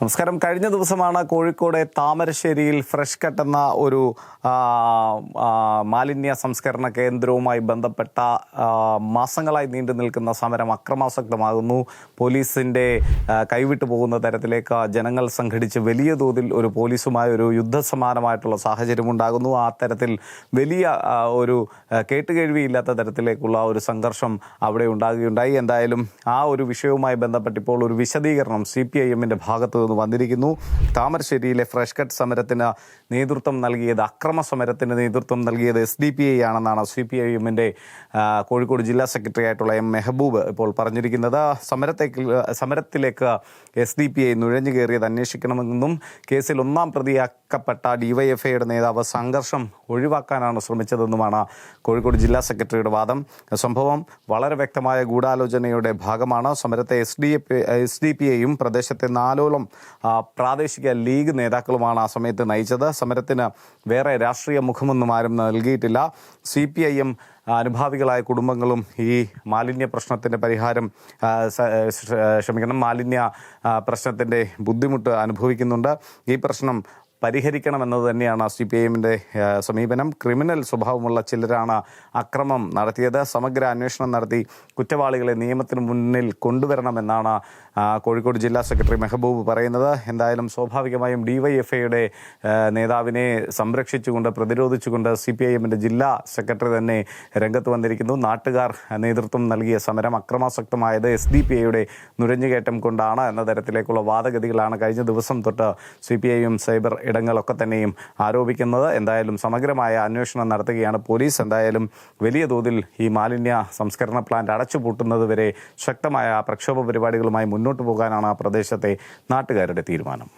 നമസ്കാരം. കഴിഞ്ഞ ദിവസമാണ് കോഴിക്കോട് താമരശ്ശേരിയിൽ ഫ്രഷ് കട്ട് എന്ന ഒരു മാലിന്യ സംസ്കരണ കേന്ദ്രവുമായി ബന്ധപ്പെട്ട മാസങ്ങളായി നീണ്ടു നിൽക്കുന്ന സമരം അക്രമാസക്തമാകുന്നു. പോലീസിന്റെ കൈവിട്ടു പോകുന്ന തരത്തിലേക്ക് ജനങ്ങൾ സംഘടിച്ച് വലിയ തോതിൽ ഒരു പോലീസുമായ ഒരു യുദ്ധസമാനമായിട്ടുള്ള സാഹചര്യം ഉണ്ടാകുന്നു. ആ തരത്തിൽ വലിയ ഒരു കേട്ടുകേഴ്വിയില്ലാത്ത തരത്തിലേക്കുള്ള ഒരു സംഘർഷം അവിടെ ഉണ്ടാകുകയുണ്ടായി. എന്തായാലും ആ ഒരു വിഷയവുമായി ബന്ധപ്പെട്ട് ഇപ്പോൾ ഒരു വിശദീകരണം സി പി ഐ എമ്മിന്റെ ഭാഗത്തു നിന്ന് വന്നിരിക്കുന്നു. താമരശ്ശേരിയിലെ ഫ്രഷ് കട്ട് സമരത്തിന് നേതൃത്വം നൽകിയത് അക്രമ സമരത്തിന് നേതൃത്വം നൽകിയത് എസ് ഡി പി ഐ ആണെന്നാണ് സി പി ഐ എമ്മിന്റെ കോഴിക്കോട് ജില്ലാ സെക്രട്ടറി ആയിട്ടുള്ള എം മെഹബൂബ് ഇപ്പോൾ പറഞ്ഞിരിക്കുന്നത്. സമരത്തേക്ക് സമരത്തിലേക്ക് എസ് ഡി പി ഐ നുഴഞ്ഞു കയറിയത് അന്വേഷിക്കണമെന്നും കേസിൽ ഒന്നാം പ്രതിയാക്കപ്പെട്ട ഡിവൈഎഫ്ഐയുടെ നേതാവ് സംഘർഷം ഒഴിവാക്കാനാണ് ശ്രമിച്ചതെന്നുമാണ് കോഴിക്കോട് ജില്ലാ സെക്രട്ടറിയുടെ വാദം. സംഭവം വളരെ വ്യക്തമായ ഗൂഢാലോചനയുടെ ഭാഗമാണ്. സമരത്തെ S D S D P ഐയും പ്രദേശത്തെ നാലോളം പ്രാദേശിക ലീഗ് നേതാക്കളുമാണ് ആ സമയത്ത് നയിച്ചത്. സമരത്തിന് വേറെ രാഷ്ട്രീയ മുഖമൊന്നും ആരും നൽകിയിട്ടില്ല. സി പി ഐ എം അനുഭാവികളായ കുടുംബങ്ങളും ഈ മാലിന്യ പ്രശ്നത്തിന്റെ പരിഹാരം ക്ഷമിക്കണം മാലിന്യ പ്രശ്നത്തിന്റെ ബുദ്ധിമുട്ട് അനുഭവിക്കുന്നുണ്ട്. ഈ പ്രശ്നം പരിഹരിക്കണമെന്നത് തന്നെയാണ് സി പി ഐഎമ്മിന്റെ സമീപനം. ക്രിമിനൽ സ്വഭാവമുള്ള ചിലരാണ് അക്രമം നടത്തിയത്. സമഗ്ര അന്വേഷണം നടത്തി കുറ്റവാളികളെ നിയമത്തിന് മുന്നിൽ കൊണ്ടുവരണമെന്നാണ് കോഴിക്കോട് ജില്ലാ സെക്രട്ടറി മെഹബൂബ് പറയുന്നത്. എന്തായാലും സ്വാഭാവികമായും ഡിവൈഎഫ്ഐയുടെ നേതാവിനെ സംരക്ഷിച്ചുകൊണ്ട് പ്രതിരോധിച്ചുകൊണ്ട് സി പി ഐ എമ്മിന്റെ ജില്ലാ സെക്രട്ടറി തന്നെ രംഗത്ത് വന്നിരിക്കുന്നു. നാട്ടുകാർ നേതൃത്വം നൽകിയ സമരം അക്രമാസക്തമായത് എസ് ഡി പി ഐയുടെ നുഴഞ്ഞുകയറ്റം കൊണ്ടാണ് എന്ന തരത്തിലേക്കുള്ള വാദഗതികളാണ് കഴിഞ്ഞ ദിവസം തൊട്ട് സി പി ഐയും സൈബർ ഇടങ്ങളൊക്കെ തന്നെയും ആരോപിക്കുന്നത്. എന്തായാലും സമഗ്രമായ അന്വേഷണം നടത്തുകയാണ് പോലീസ്. എന്തായാലും വലിയ തോതിൽ ഈ മാലിന്യ സംസ്കരണ പ്ലാന്റ് അടച്ചുപൂട്ടുന്നത് വരെ ശക്തമായ പ്രക്ഷോഭ പരിപാടികളുമായി മുന്നോട്ട് പോകാനാണ് ആ പ്രദേശത്തെ നാട്ടുകാരുടെ തീരുമാനം.